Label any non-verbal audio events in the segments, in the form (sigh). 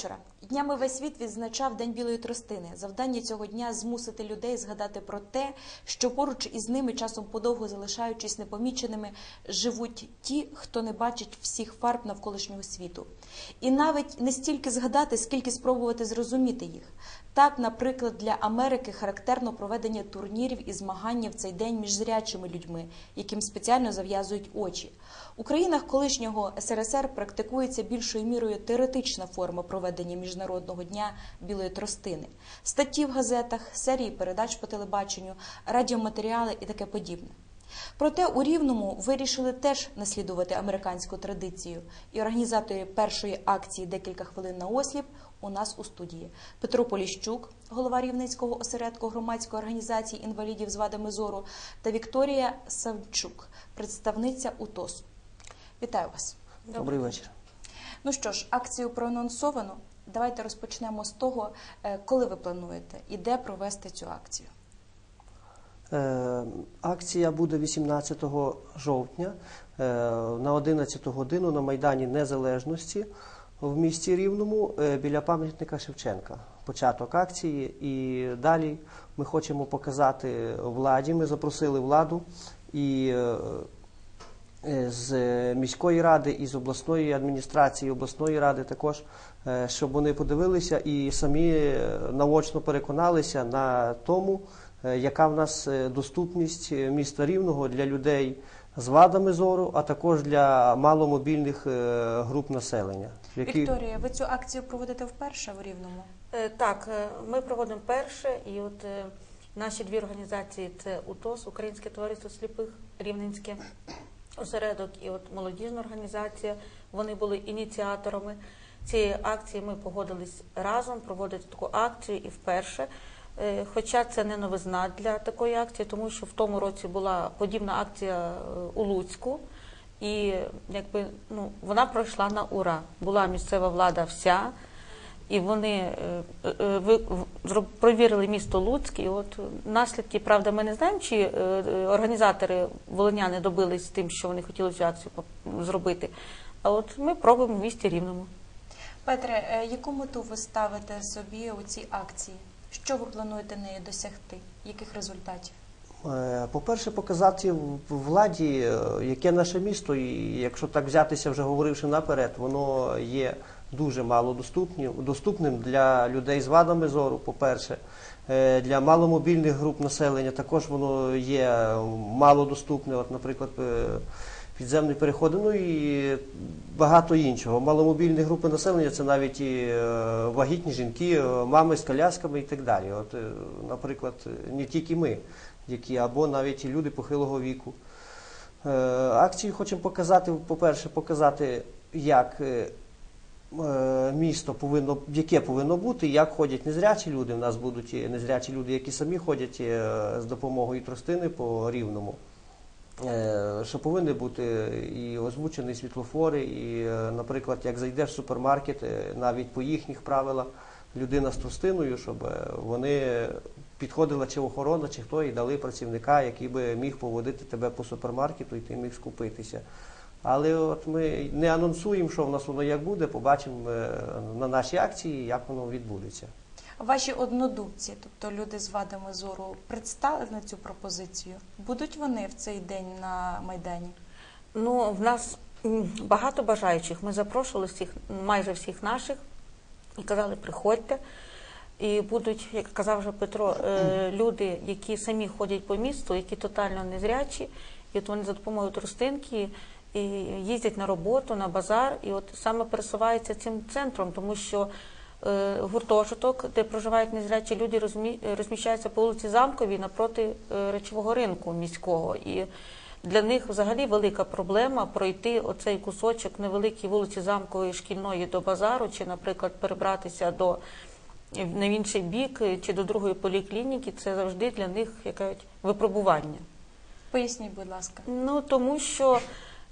Вечора. Днями весь світ відзначав День білої тростини. Завдання цього дня змусити людей згадати про те, що поруч із ними, часом подовго залишаючись непоміченими, живуть ті, хто не бачить всіх фарб навколишнього світу. І навіть не стільки згадати, скільки спробувати зрозуміти їх. Так, наприклад, для Америки характерно проведення турнірів і змагання в цей день між зрячими людьми, яким спеціально зав'язують очі. У країнах колишнього СРСР практикується більшою мірою теоретична форма проведення міжнародного дня білої тростини, статті в газетах, серії передач по телебаченню, радіоматеріали і таке подібне. Проте у Рівному вирішили теж наслідувати американську традицію, і організатори першої акції декілька хвилин на осліп у нас у студії Петро Поліщук, голова Рівненського осередку громадської організації інвалідів з вадами зору, та Вікторія Савчук, представниця УТОСу. Вітаю вас. Добрий вечір. Ну що ж, акцію проанонсовано. Давайте розпочнемо з того, е, коли ви плануєте і де провести цю акцію. Е, акція буде 18 жовтня е, на 11 годину на Майдані Незалежності в місті Рівному е, біля пам'ятника Шевченка. Початок акції. І далі ми хочемо показати владі. Ми запросили владу і е, е, з міської ради і з обласної адміністрації, обласної ради також, щоб вони подивилися і самі наочно переконалися на тому, яка в нас доступність міста Рівного для людей з вадами зору, а також для маломобільних груп населення. Які- Вікторія, ви цю акцію проводите вперше в Рівному? Е, Так, е, ми проводимо перше, і от е, наші дві організації це УТОС, Українське товариство сліпих, Рівненське осередок і от молодіжна організація. Вони були ініціаторами цієї акції. Ми погодились разом проводити таку акцію і вперше. Хоча це не новизна для такої акції, тому що в тому році була подібна акція у Луцьку. І якби ну вона пройшла на ура. Була місцева влада вся, і вони е, е, ви в- провірили місто Луцьк. І от наслідки, правда, ми не знаємо, чи е, е, організатори волиняни добились тим, що вони хотіли цю акцію зробити. А от ми пробуємо в місті Рівному. Петре, е, яку мету ви ставите собі у цій акції? Що ви плануєте нею досягти? Яких результатів? Е, По-перше, показати владі, е, яке наше місто, і якщо так взятися, вже говоривши наперед, воно є дуже мало доступним, доступним для людей з вадами зору, по-перше. Е, Для маломобільних груп населення також воно є мало доступне. От, наприклад, підземні переходи, ну і багато іншого. Маломобільні групи населення це навіть і е, вагітні жінки, е, мами з колясками і так далі. От, е, наприклад, не тільки ми, які або навіть і люди похилого віку. Акцію хочемо показати, по-перше, показати, як місто повинно, яке повинно бути, як ходять незрячі люди. У нас будуть незрячі люди, які самі ходять з допомогою тростини по рівному. Е, Що повинні бути і озвучені світлофори, і, е, наприклад, як зайдеш в супермаркет, е, навіть по їхніх правилах людина з тростиною, щоб вони підходила чи охорона, чи хто і дали працівника, який би міг поводити тебе по супермаркету, і ти міг скупитися. Але от ми не анонсуємо, що в нас воно як буде, побачимо на нашій акції, як воно відбудеться. Ваші однодумці, тобто люди з вадами зору, представили цю пропозицію? Будуть вони в цей день на Майдані? Ну, в нас багато бажаючих. Ми запрошували всіх, майже всіх наших і казали, приходьте. І будуть, як казав вже Петро, е, люди, які самі ходять по місту, які тотально незрячі, і от вони за допомогою тростинки і їздять на роботу, на базар, і от саме пересуваються цим центром, тому що гуртожиток, де проживають незрячі люди, розмі- розміщається по вулиці Замковій напроти е, речового ринку міського. І для них взагалі велика проблема пройти оцей кусочок невеликій вулиці Замкової шкільної до базару, чи, наприклад, перебратися до на інший бік е, чи до другої поліклініки. Це завжди для них яке випробування. Поясніть, будь ласка. Ну тому що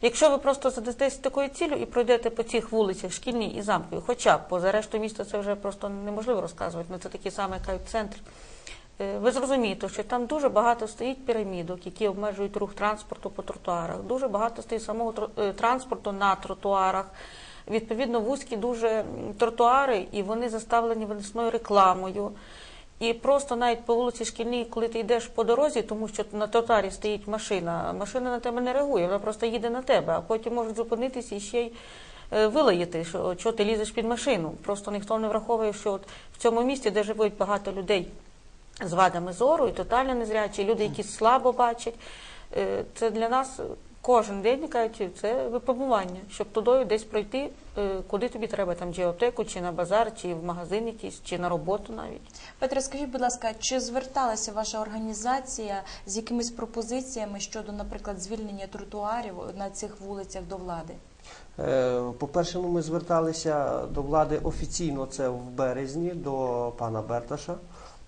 якщо ви просто задастесь такою ціллю і пройдете по цих вулицях шкільній і замковій, хоча б поза решту міста це вже просто неможливо розказувати. Ну це такі самі як кажуть, центр. Е, Ви зрозумієте, що там дуже багато стоїть пірамідок, які обмежують рух транспорту по тротуарах. Дуже багато стоїть самого е, транспорту на тротуарах. відповідно вузькі дуже тротуари, і вони заставлені виносною рекламою. І просто навіть по вулиці шкільній, коли ти йдеш по дорозі, тому що на тротуарі стоїть машина, машина на тебе не реагує, вона просто їде на тебе, а потім можуть зупинитися і ще й е, вилаїти, що, що ти лізеш під машину. Просто ніхто не враховує, що от в цьому місті, де живуть багато людей з вадами зору і тотально незрячі, люди, які слабо бачать, е, це для нас кожен день кажуть, це випробування, щоб тудою десь пройти, е, куди тобі треба, там чи аптеку, чи на базар, чи в магазин якийсь, чи на роботу навіть. Петре, скажіть, будь ласка, чи зверталася ваша організація з якимись пропозиціями щодо, наприклад, звільнення тротуарів на цих вулицях до влади? Е, По-перше, ми зверталися до влади офіційно, це в березні, до пана Берташа,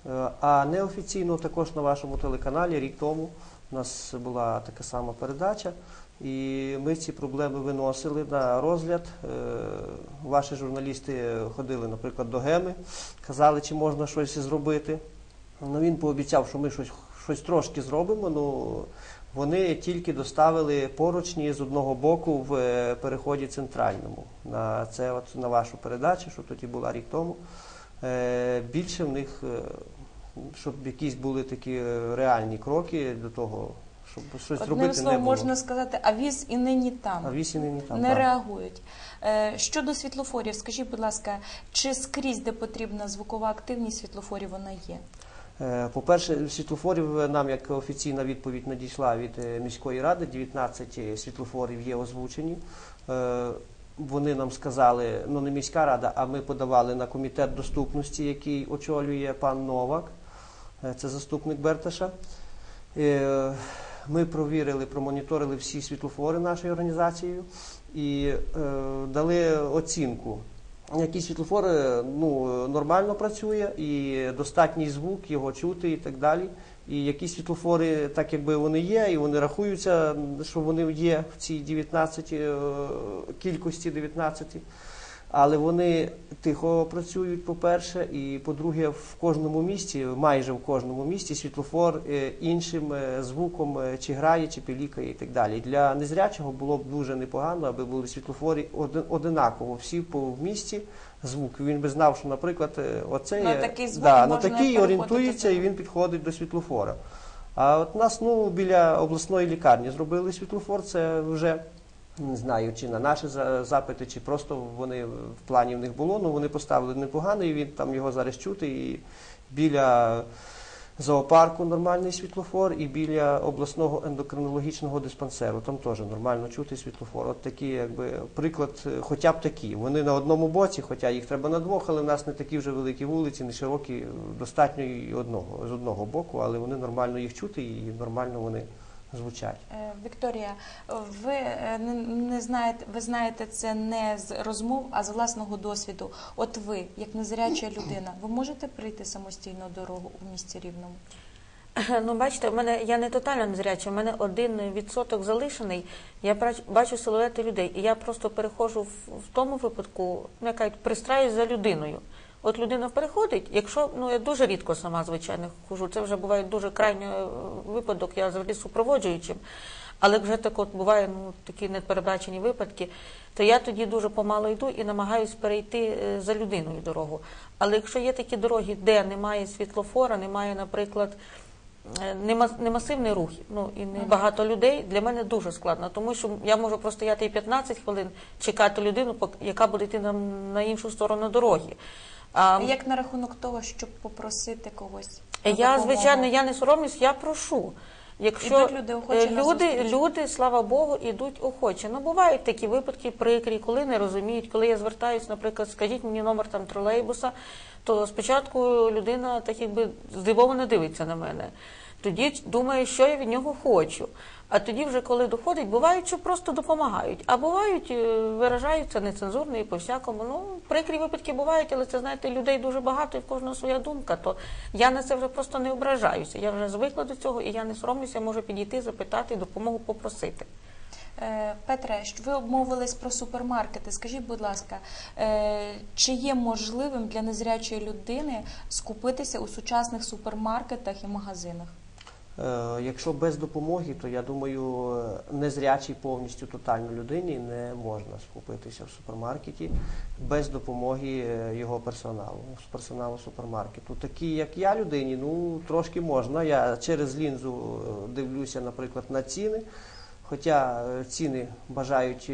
Е, а неофіційно також на вашому телеканалі рік тому у нас була така сама передача, і ми ці проблеми виносили на розгляд. Е, Ваші журналісти ходили, наприклад, до Геми, казали, чи можна щось зробити. Ну, він пообіцяв, що ми щось, щось трошки зробимо. Ну, вони тільки доставили поручні з одного боку в е, переході центральному. На це от на вашу передачу, що тоді була рік тому. Е, Більше в них, щоб якісь були такі е, реальні кроки до того, щоб щось Одним робити словом, не було. можна сказати, а віз і нині там. А вісі нині там. не так. реагують. Е, Щодо світлофорів, скажіть, будь ласка, чи скрізь, де потрібна звукова активність світлофорів, вона є? Е, По-перше, світлофорів нам як офіційна відповідь надійшла від е, міської ради. 19 світлофорів є озвучені. Е, Вони нам сказали, ну не міська рада, а ми подавали на комітет доступності, який очолює пан Новак. Е, Це заступник Берташа. Е, Ми провірили, промоніторили всі світлофори нашою організацією і е, дали оцінку. Які світлофори ну, нормально працює і достатній звук, його чути і так далі. І які світлофори, так якби вони є, і вони рахуються, що вони є в цій 19 е, кількості 19. Але вони тихо працюють, по-перше, і по-друге, в кожному місті, майже в кожному місті, світлофор е, іншим е, звуком е, чи грає, чи пілікає і так далі. Для незрячого було б дуже непогано, аби були світлофори один- одинаково всі по місті звук. Він би знав, що, наприклад, оце На такий звук да, на можна такий орієнтується і він підходить до світлофора. А от нас ну, біля обласної лікарні зробили світлофор, це вже не знаю, чи на наші за- запити, чи просто вони в плані в них було. Ну вони поставили непогано, і він там його зараз чути. І біля зоопарку нормальний світлофор, і біля обласного ендокринологічного диспансеру. Там теж нормально чути світлофор. От такі, якби приклад, е, хоча б такі. Вони на одному боці, хоча їх треба на двох, але в нас не такі вже великі вулиці, не широкі, е, достатньо і одного з одного боку, але вони нормально їх чути і нормально вони звучать. Е, Вікторія, ви е, не, знаєте, ви знаєте це не з розмов, а з власного досвіду. От ви, як незряча людина, ви можете прийти самостійно дорогу у місті Рівному? Ну, бачите, в мене я не тотально незряча, в мене один відсоток залишений. Я бач- бачу силуети людей, і я просто переходжу в, в тому випадку, ну, як кажуть, пристраюсь за людиною. От людина переходить, якщо ну я дуже рідко сама звичайно хожу, це вже буває дуже крайній е, випадок, я завжди супроводжуючим. Але вже так от буває ну, такі непередбачені випадки, то я тоді дуже помало йду і намагаюсь перейти е, за людиною дорогу. Але якщо є такі дороги, де немає світлофора, немає, наприклад, е, не масивний рух, ну і не багато людей, для мене дуже складно, тому що я можу простояти і 15 хвилин, чекати людину, яка буде йти на іншу сторону дороги. А, Як на рахунок того, щоб попросити когось? я, допомогу? звичайно, я не соромлюсь, я прошу. Якщо Ідуть люди охоче е, на люди, зустріч? люди, слава Богу, ідуть охоче. Ну бувають такі випадки прикрі, коли не розуміють, коли я звертаюсь, наприклад, скажіть мені номер там тролейбуса, то спочатку людина так якби здивовано дивиться на мене. Тоді думає, що я від нього хочу. А тоді, вже коли доходить, бувають, що просто допомагають. А бувають, е, виражаються нецензурно і по-всякому. Ну, прикрі випадки бувають, але це знаєте, людей дуже багато і в кожного своя думка. То я на це вже просто не ображаюся. Я вже звикла до цього, і я не соромлюся, можу підійти, запитати допомогу попросити. Е, Петре, ви обмовились про супермаркети. Скажіть, будь ласка, е, чи є можливим для незрячої людини скупитися у сучасних супермаркетах і магазинах? Е, Якщо без допомоги, то я думаю, незрячій повністю тотально людині не можна скупитися в супермаркеті без допомоги е, його персоналу, персоналу супермаркету. Такі, як я людині, ну трошки можна. Я через лінзу е, дивлюся, наприклад, на ціни. Хоча ціни бажають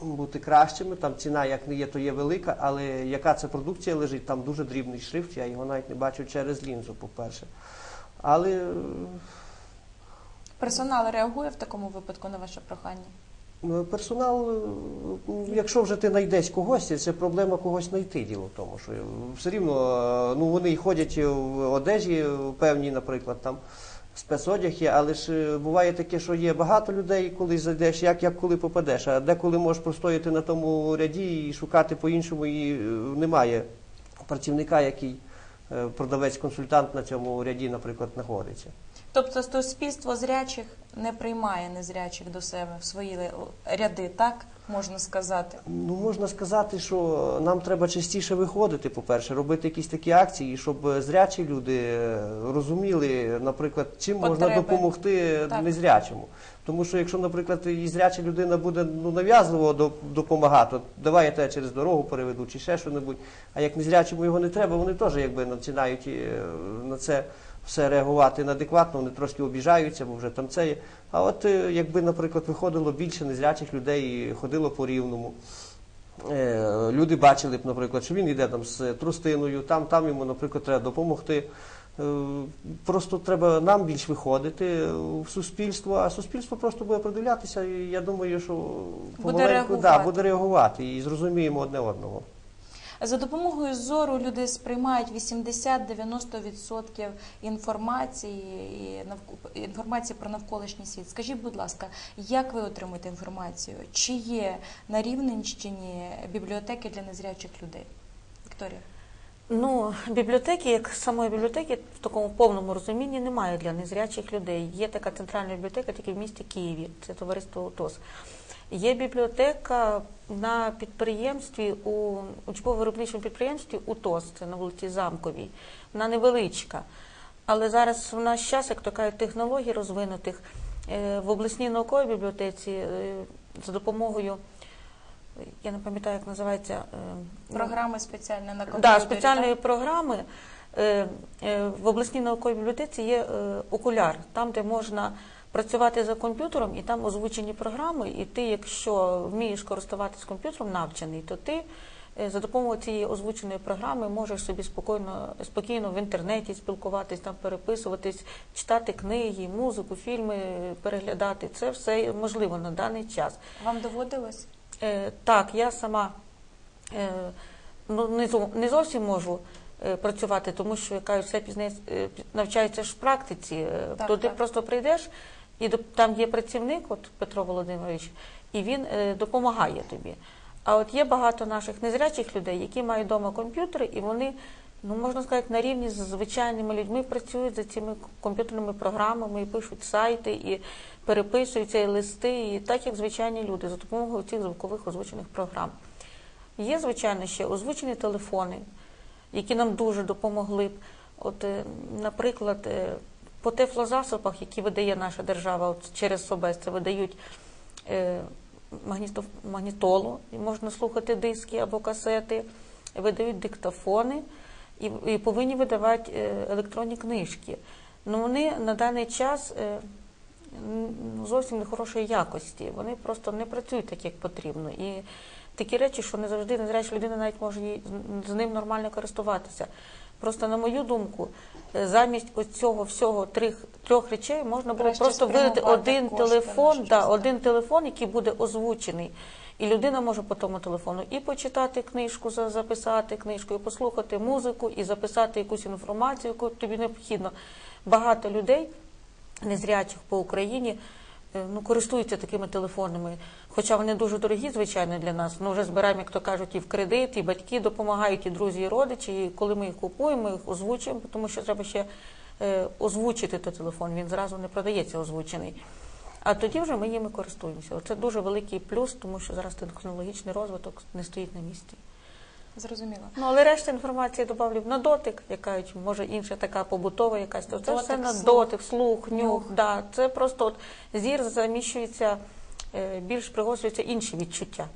бути кращими, там ціна як не є, то є велика, але яка це продукція лежить, там дуже дрібний шрифт, я його навіть не бачу через лінзу, по-перше. Але е, Персонал реагує в такому випадку на ваше прохання? Ну, Персонал, е, якщо вже ти знайдеш когось, це проблема когось знайти діло в тому, що все рівно е, ну, вони й ходять в одежі в певній, наприклад, там спецодяг є, але ж буває таке, що є багато людей, коли зайдеш, як, як коли попадеш, а деколи можеш простояти на тому ряді і шукати по-іншому, і немає працівника, який продавець-консультант на цьому ряді, наприклад, знаходиться. Тобто суспільство зрячих не приймає незрячих до себе в свої ряди, так можна сказати? Ну, можна сказати, що нам треба частіше виходити, по-перше, робити якісь такі акції, щоб зрячі люди е, розуміли, наприклад, чим можна допомогти Так. незрячому. Тому що якщо, наприклад, і зряча людина буде ну, нав'язливо до- допомагати, давай я тебе через дорогу переведу чи ще що-небудь, а як незрячому його не треба, вони теж якби починають е, на це все реагувати неадекватно, вони трошки обіжаються, бо вже там це є. А от е, якби, наприклад, виходило більше незрячих людей і ходило по рівному. Е, Люди бачили б, наприклад, що він йде там з трустиною, там, там йому, наприклад, треба допомогти. Е, Просто треба нам більш виходити в суспільство, а суспільство просто буде придивлятися, і я думаю, що помаленьку реагувати. да, буде реагувати і зрозуміємо одне одного. За допомогою зору люди сприймають 80-90% інформації і інформації про навколишній світ. Скажіть, будь ласка, як ви отримуєте інформацію? Чи є на Рівненщині бібліотеки для незрячих людей? Вікторія. Ну, бібліотеки, як самої бібліотеки, в такому повному розумінні немає для незрячих людей. Є така центральна бібліотека тільки в місті Києві, це товариство УТОС. Є бібліотека на підприємстві у учбово-виробничому підприємстві УТОС, це на вулиці Замковій. Вона невеличка. Але зараз в наш час, як то кажуть, технологій розвинутих е, в обласній науковій бібліотеці е, за допомогою, я не пам'ятаю, як називається. е, ну, Програми спеціальні на комп'ютері. Да, спеціальної так? програми в обласній науковій бібліотеці є окуляр, там, де можна працювати за комп'ютером, і там озвучені програми, і ти, якщо вмієш користуватися комп'ютером, навчений, то ти е, за допомогою цієї озвученої програми можеш собі спокійно, спокійно в інтернеті спілкуватись, там переписуватись, читати книги, музику, фільми, переглядати. Це все можливо на даний час. Вам доводилось? Е, так, я сама е, ну, не, не зовсім можу е, працювати, тому що яка все пізне е, навчається ж в практиці. Е, Так, Туди так. просто прийдеш, і там є працівник, от Петро Володимирович, і він е, допомагає тобі. А от є багато наших незрячих людей, які мають вдома комп'ютери, і вони, ну можна сказати, на рівні з звичайними людьми працюють за цими комп'ютерними програмами, і пишуть сайти, і переписуються, і листи, і так як звичайні люди за допомогою цих звукових озвучених програм. Є, звичайно, ще озвучені телефони, які нам дуже допомогли б. От, е, наприклад, е, по тефлозасобах, які видає наша держава от через СОБЕС, це видають е, магнітолу, і можна слухати диски або касети, видають диктофони і, і повинні видавати е, електронні книжки. Ну, вони на даний час е, зовсім не хорошої якості. Вони просто не працюють так, як потрібно. І такі речі, що не завжди незряча людина навіть може з ним нормально користуватися. Просто, на мою думку, е, замість оцього всього трьох, трьох речей можна було Краще просто видати один кошти телефон, да, один телефон, який буде озвучений. І людина може по тому телефону і почитати книжку, записати книжку, і послухати музику, і записати якусь інформацію, яку тобі необхідно. Багато людей незрячих по Україні ну, користуються такими телефонами. Хоча вони дуже дорогі, звичайно, для нас. Ну, вже збираємо, як то кажуть, і в кредит, і батьки допомагають, і друзі, і родичі. І коли ми їх купуємо, ми їх озвучуємо, тому що треба ще е, озвучити той телефон. Він зразу не продається озвучений. А тоді вже ми ними користуємося. Це дуже великий плюс, тому що зараз технологічний розвиток не стоїть на місці. Зрозуміло. Ну, але решта інформації добавлю на дотик, яка може інша така побутова якась, то це Дотик, все на слух. дотик, слух, нюх. Нюх. Да. Це просто от зір заміщується, е, більш пригосуються інші відчуття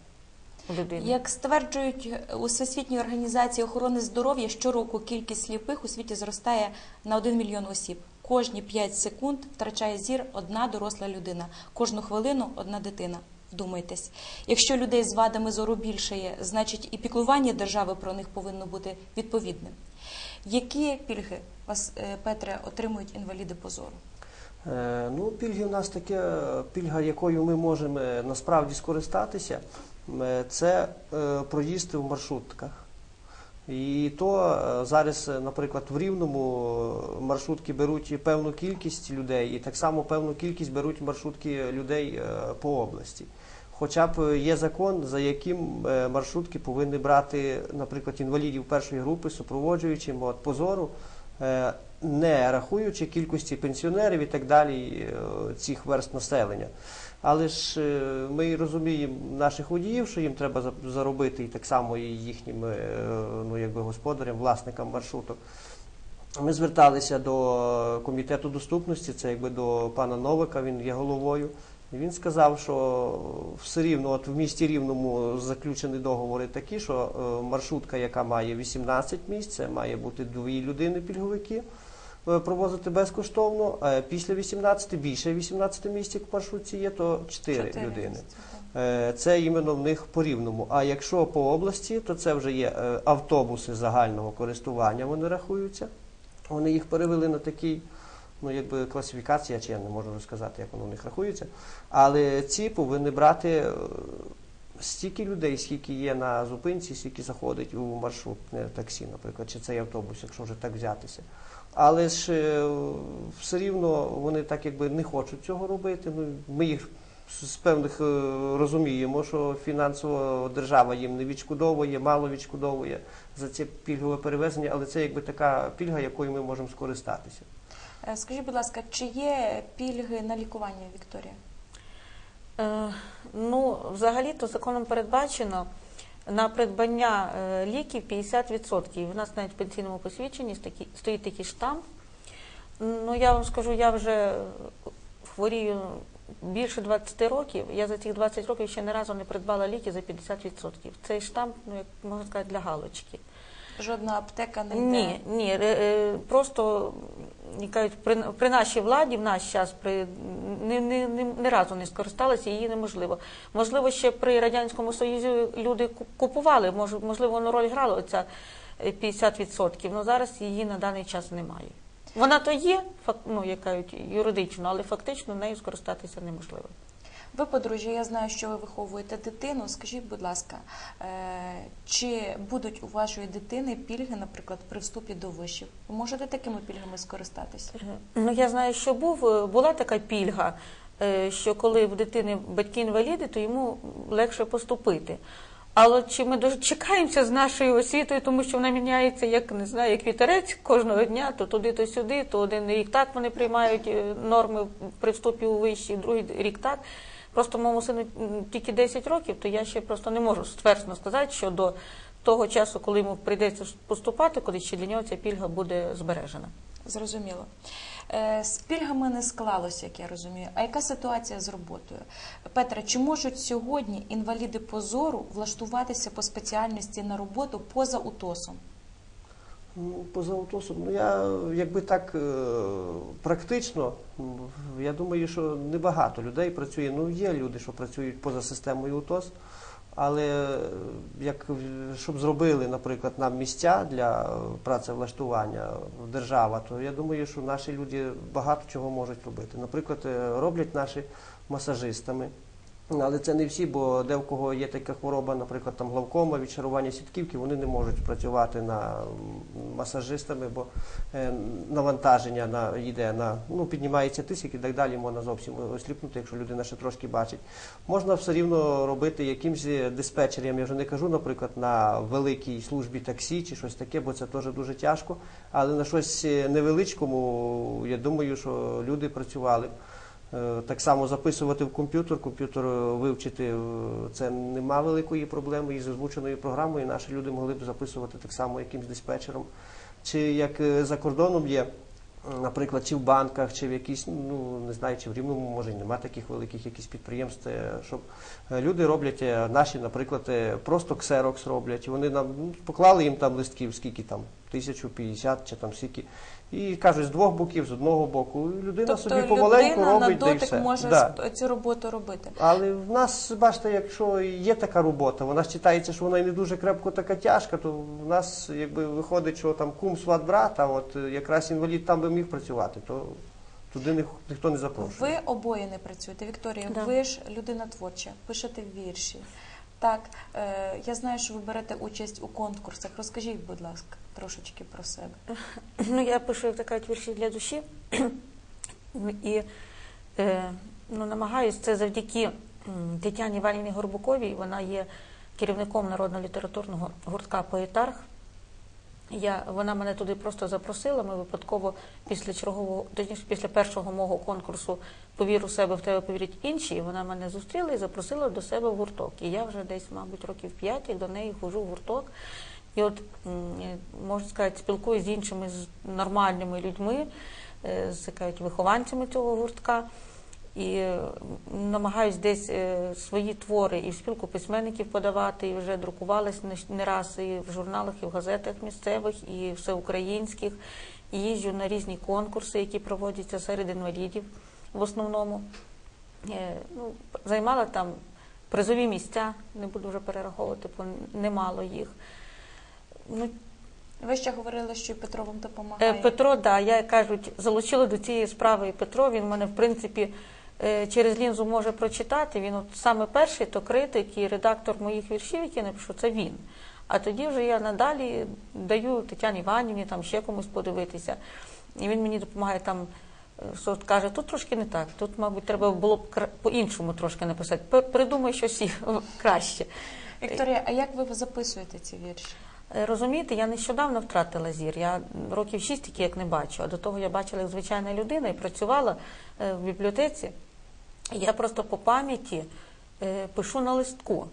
людини. Як стверджують у Всесвітній організації охорони здоров'я, щороку кількість сліпих у світі зростає на 1 мільйон осіб. Кожні 5 секунд втрачає зір одна доросла людина, кожну хвилину одна дитина. Вдумайтесь, якщо людей з вадами зору більше є, значить і піклування держави про них повинно бути відповідним. Які пільги вас, е, Петре, отримують інваліди по зору? Е, Ну, пільги у нас таке, пільга, якою ми можемо е, насправді скористатися, це проїзди в маршрутках. І то зараз, наприклад, в Рівному маршрутки беруть певну кількість людей, і так само певну кількість беруть маршрутки людей по області. Хоча б є закон, за яким е, маршрутки повинні брати, наприклад, інвалідів першої групи супроводжуючим от, позору, е, не рахуючи кількості пенсіонерів і так далі е, цих верст населення. Але ж е, ми розуміємо наших водіїв, що їм треба заробити і так само і їхнім е, ну, якби господарям, власникам маршруток. Ми зверталися до комітету доступності, це якби до пана Новика, він є головою. Він сказав, що все рівно, от в місті Рівному заключені договори такі, що е, маршрутка, яка має 18 місць, це має бути дві людини пільговики. е, Провозити безкоштовно, а після 18, більше 18 місць, як в маршрутці є, то 4 Чотири людини. місяці, так. Е, Це іменно в них по рівному. А якщо по області, то це вже є автобуси загального користування, вони рахуються. Вони їх перевели на такий, ну якби класифікація, чи я не можу розказати, як воно в них рахується. Але ці повинні брати е, стільки людей, скільки є на зупинці, скільки заходить у маршрутне таксі, наприклад, чи цей автобус, якщо вже так взятися. Але ж е, все рівно вони так якби не хочуть цього робити. Ну, ми їх з певних е, розуміємо, що фінансово держава їм не відшкодовує, мало відшкодовує за це пільгове перевезення, але це якби така пільга, якою ми можемо скористатися. Е, Скажіть, будь ласка, чи є пільги на лікування, Вікторія? Е, Ну, взагалі-то законом передбачено на придбання е, ліків 50%. У нас навіть в пенсійному посвідченні стоїть такий штамп. Ну, я вам скажу, я вже хворію більше 20 років. Я за цих 20 років ще ні разу не придбала ліки за 50%. Цей штамп, ну, як можна сказати, для галочки. Жодна аптека не йде? Ні, ні, е, е, просто кажуть, при, при нашій владі в наш час при ні, ні, ні, ні разу не скористалися, її неможливо. Можливо, ще при радянському союзі люди купували, може, можливо, воно роль грало оця е, 50%, але зараз її на даний час немає. Вона то є, ну, як кажуть, юридично, але фактично нею скористатися неможливо. Ви, подружжя, я знаю, що ви виховуєте дитину. Скажіть, будь ласка, е, чи будуть у вашої дитини пільги, наприклад, при вступі до вишів? Ви можете такими пільгами скористатися? Ну, я знаю, що був, е, була така пільга, е, що коли в дитини батьки інваліди, то йому легше поступити. Але чи ми дочекаємося з нашою освітою, тому що вона міняється, як не знаю, як вітерець кожного дня, то туди, то сюди, то один рік так вони приймають е, норми при вступі у вищий, другий рік так. Просто моєму сину тільки 10 років, то я ще просто не можу ствердно сказати, що до того часу, коли йому прийдеться поступати, коли ще для нього ця пільга буде збережена. Зрозуміло. Е, З пільгами не склалося, як я розумію. А яка ситуація з роботою? Петра, чи можуть сьогодні інваліди по зору влаштуватися по спеціальності на роботу поза УТОСом? Ну, поза autoсом, ну я якби так е, практично, я думаю, що небагато людей працює. Ну, є люди, що працюють поза системою УТОС, але е, як щоб зробили, наприклад, нам місця для працевлаштування держава, то я думаю, що наші люди багато чого можуть робити. Наприклад, е, роблять наші масажистами. Але це не всі, бо де в кого є така хвороба, наприклад, там главкома, відчарування сітківки, вони не можуть працювати на масажистами, бо е, навантаження на йде на ну піднімається тиск і так далі. Можна зовсім осліпнути, якщо людина ще трошки бачить. Можна все рівно робити якимсь диспетчером. Я вже не кажу, наприклад, на великій службі таксі чи щось таке, бо це теж дуже тяжко. Але на щось невеличкому, я думаю, що люди працювали. Е, Так само записувати в комп'ютер, комп'ютер е, вивчити е, це нема великої проблеми із озвученою програмою. Наші люди могли б записувати так само якимсь диспетчером. Чи як за кордоном є, наприклад, чи в банках, чи в якісь, ну не знаю, чи в рівному може нема таких великих якісь підприємств, щоб люди роблять наші, наприклад, просто ксерокс роблять. Вони нам ну, поклали їм там листків, скільки там, тисячу п'ятдесят чи там скільки. І кажуть, з двох боків, з одного боку. Людина Тобто собі помаленьку людина на робить да й дотик все. може Да. цю роботу робити. Але в нас, бачите, якщо є така робота, вона ж читається, що вона і не дуже крепко така тяжка, то в нас якби виходить, що там кум сват брат, а от е, якраз інвалід там би міг працювати, то туди ні- ніхто не запрошує. Ви обоє не працюєте. Вікторія, Да. ви ж людина творча, пишете вірші. Так, е, я знаю, що ви берете участь у конкурсах. Розкажіть, будь ласка, трошечки про себе. Ну, я пишу, як така вірші для душі. Ну, І е, ну, намагаюся це завдяки Тетяні Валіні Горбуковій. Вона є керівником народно-літературного гуртка Поетарх. Я, вона мене туди просто запросила. Ми випадково після чергового, точніше, після першого мого конкурсу Повір у себе в тебе повірять інші. І вона мене зустріла і запросила до себе в гурток. І я вже десь, мабуть, років п'ять, до неї хожу в гурток. І от е, можна сказати, спілкуюсь з іншими з нормальними людьми, е, з кажуть, вихованцями цього гуртка. І е, намагаюсь десь е, свої твори і в спілку письменників подавати, і вже друкувались не- раз і в журналах, і в газетах місцевих, і всеукраїнських. І їжджу на різні конкурси, які проводяться серед інвалідів в основному. Е, Ну, займала там призові місця, не буду вже перераховувати, бо немало їх. Ну, Ви ще говорили, що і Петро вам допомагає. Петро, да, я кажуть, залучила до цієї справи і Петро. Він мене, в принципі, через лінзу може прочитати. Він от саме перший, то критик і редактор моїх віршів, які я напишу, це він. А тоді вже я надалі даю Тетяні Іванівні, там ще комусь подивитися. І він мені допомагає там. е, що каже, тут трошки не так, тут, мабуть, треба було б по-іншому трошки написати. Придумай щось (laughs) краще. Вікторія, а як ви записуєте ці вірші? Е, Розумієте, я нещодавно втратила зір. Я років шість тільки як не бачу. А до того я бачила як звичайна людина і працювала е, в бібліотеці. Я просто по пам'яті е, пишу на листку.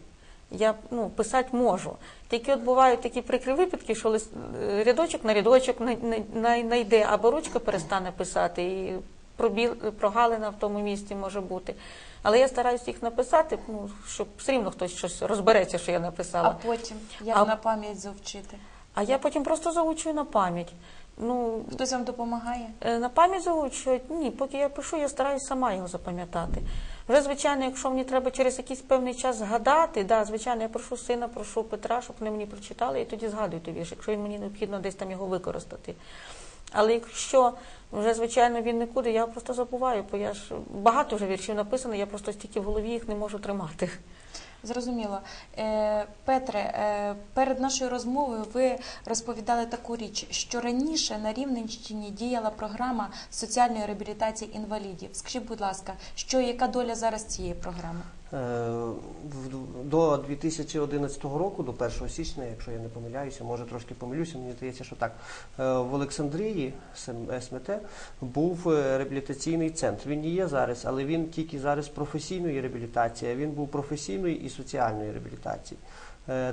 Я ну, писати можу. Тільки от бувають такі прикрі випадки, що лист, е, рядочок на рядочок не, не, не, не йде, або ручка перестане писати, і пробіл, прогалина в тому місці може бути. Але я стараюся їх написати, ну, щоб все рівно хтось щось розбереться, що я написала. А потім як А- на пам'ять завчити? А я потім просто заучую на пам'ять. Ну, Хтось вам допомагає? е, на пам'ять заучую? Ні, поки я пишу, я стараюсь сама його запам'ятати. Вже, звичайно, якщо мені треба через якийсь певний час згадати, да, звичайно, я прошу сина, прошу Петра, щоб вони мені прочитали, і тоді згадую той вірш, якщо мені необхідно десь там його використати. Але якщо вже, звичайно, він нікуди, я просто забуваю, бо я ж багато вже віршів написано, я просто стільки в голові їх не можу тримати. Зрозуміло. Е, Петре, е, перед нашою розмовою ви розповідали таку річ, що раніше на Рівненщині діяла програма соціальної реабілітації інвалідів. Скажіть, будь ласка, що яка доля зараз цієї програми? Е, До 2011 року, до 1 січня, якщо я не помиляюся, може трошки помилюся, мені здається, що так. е, В Олександрії СМ- СМТ був е, реабілітаційний центр. Він є зараз, але він тільки зараз професійної реабілітації, він був професійної і соціальної реабілітації,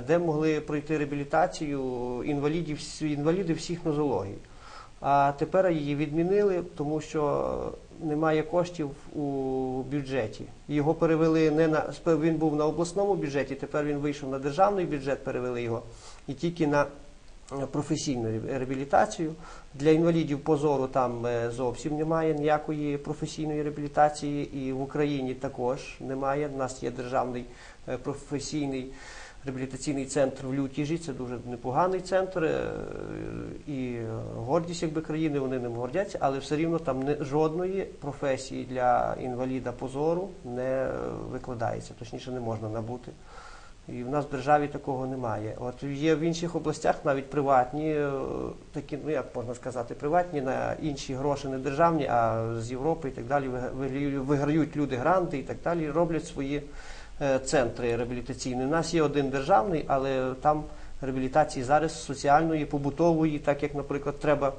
де могли пройти реабілітацію інвалідів, інваліди всіх нозологій. А тепер її відмінили, тому що немає коштів у бюджеті. Його перевели не на він був на обласному бюджеті, тепер він вийшов на державний бюджет, перевели його і тільки на е, професійну реабілітацію. Для інвалідів позору там е, зовсім немає ніякої професійної реабілітації, і в Україні також немає. У нас є державний е, професійний реабілітаційний центр в Лютіжі. Це дуже непоганий центр е, і гордість якби країни. Вони ним гордяться, але все рівно там не жодної професії для інваліда позору не викладається. Точніше, не можна набути. І в нас в державі такого немає. От є в інших областях навіть приватні, е, такі, ну як можна сказати, приватні на інші гроші, не державні, а з Європи і так далі виграють- люди гранти і так далі, роблять свої центри реабілітаційні. У нас є один державний, але там реабілітації зараз соціальної, побутової, так як, наприклад, треба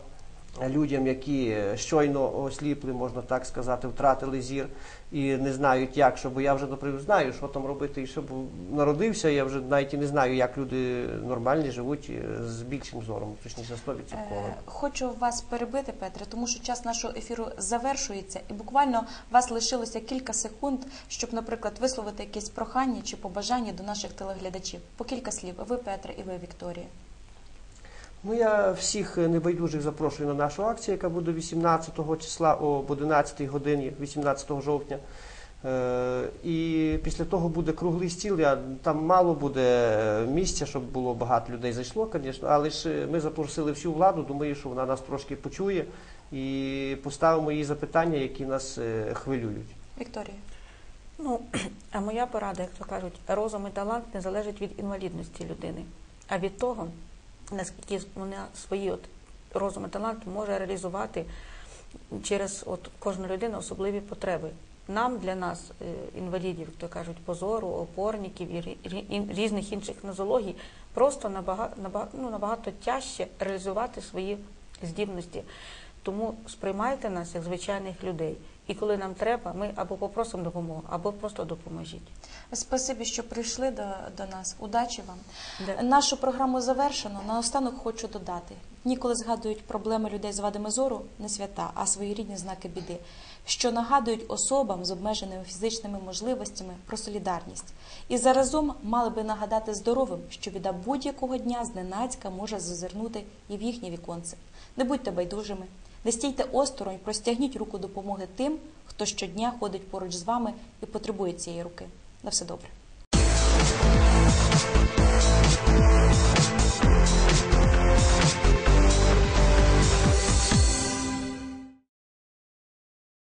людям, які щойно осліпли, можна так сказати, втратили зір і не знають як, що, бо я вже, наприклад, знаю, що там робити, і щоб народився, я вже навіть і не знаю, як люди нормальні живуть е, з більшим зором, точніше 100%. Е, Хочу вас перебити, Петре, тому що час нашого ефіру завершується, і буквально вас лишилося кілька секунд, щоб, наприклад, висловити якесь прохання чи побажання до наших телеглядачів. По кілька слів. Ви, Петре, і ви, Вікторія. Ну, я всіх небайдужих запрошую на нашу акцію, яка буде 18 числа об 11 годині, 18 жовтня. Е, І після того буде круглий стіл. Я, там мало буде місця, щоб було багато людей зайшло, звісно, але ж ми запросили всю владу, думаю, що вона нас трошки почує і поставимо їй запитання, які нас е, хвилюють. Вікторія. Ну, (clears throat) а моя порада, як то кажуть, розум і талант не залежить від інвалідності людини, а від того, наскільки вона свої от розум і талант може реалізувати через от кожну людину особливі потреби. Нам для нас, е, інвалідів, як то кажуть, позору, опорників і різних інших нозологій, просто набагато, набагато, ну, набагато тяжче реалізувати свої здібності. Тому сприймайте нас як звичайних людей. І коли нам треба, ми або попросимо допомогу, або просто допоможіть. Спасибі, що прийшли до, до нас. Удачі вам. Да. Нашу програму завершено. Наостанок хочу додати: дні, коли згадують проблеми людей з вадами зору, не свята, а своєрідні знаки біди, що нагадують особам з обмеженими фізичними можливостями про солідарність. І заразом мали би нагадати здоровим, що біда будь-якого дня зненацька може зазирнути і в їхнє віконце. Не будьте байдужими, не стійте осторонь, простягніть руку допомоги тим, хто щодня ходить поруч з вами і потребує цієї руки. На все добре.